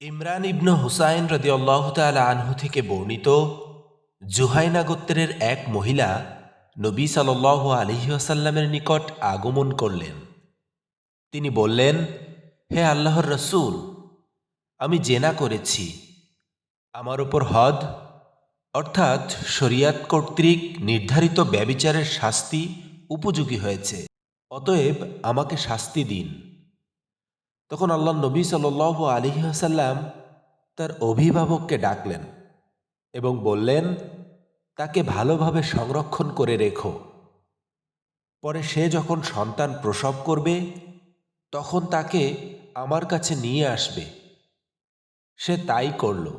ইমরান ইবনু হুসাইন রদি আল্লাহ আনহু থেকে বর্ণিত জুহাইনা গোত্রের এক মহিলা নবী সাল আলহিহাসাল্লামের নিকট আগমন করলেন। তিনি বললেন, হে আল্লাহর রসুল, আমি জেনা করেছি। আমার ওপর হদ, অর্থাৎ শরিয়াত কর্তৃক নির্ধারিত ব্যবিচারের শাস্তি উপযোগী হয়েছে। অতএব আমাকে শাস্তি দিন। তখন আল্লাহ নবী সাল আলী আসাল্লাম তার অভিভাবককে ডাকলেন এবং বললেন, তাকে ভালোভাবে সংরক্ষণ করে রেখো। পরে সে যখন সন্তান প্রসব করবে, তখন তাকে আমার কাছে নিয়ে আসবে। সে তাই করল।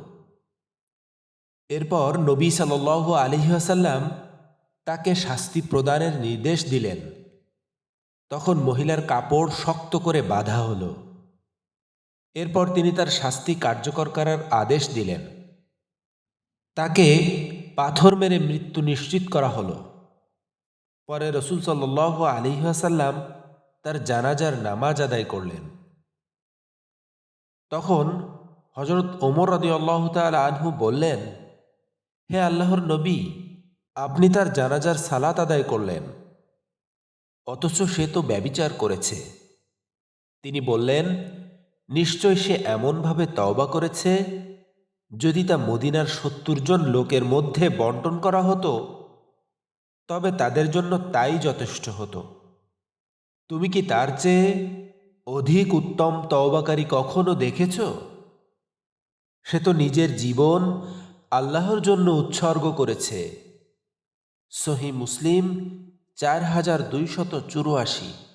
এরপর নবী সাল আলিহাসাল্লাম তাকে শাস্তি প্রদানের নির্দেশ দিলেন। তখন মহিলার কাপড় শক্ত করে বাঁধা হলো। এরপর তিনি তার শাস্তি কার্যকর করার আদেশ দিলেন। তাকে পাথর মেরে মৃত্যু নিশ্চিত করা হলো। পরে রসুল সাল্ল আলিহাসাল্লাম তার জানাজার নামাজ আদায় করলেন। তখন হজরত ওমর রদি আল্লাহ তাল আনহু বললেন, হে আল্লাহর নবী, আপনি তার জানাজার সালাত আদায় করলেন, অথচ সে তো ব্যবিচার করেছে। তিনি বললেন নিশ্চয় সে এমনভাবে তওবা করেছে? যদি তা মদিনার সত্তর জন লোকের মধ্যে বন্টন করা হতো, তবে তাদের জন্য তাই যথেষ্ট হতো। তুমি কি তার চেয়ে অধিক উত্তম তওবাকারী কখনো দেখেছ? সে তো নিজের জীবন আল্লাহর জন্য উৎসর্গ করেছে। সহি মুসলিম চার হাজার দুইশত চুরাশি।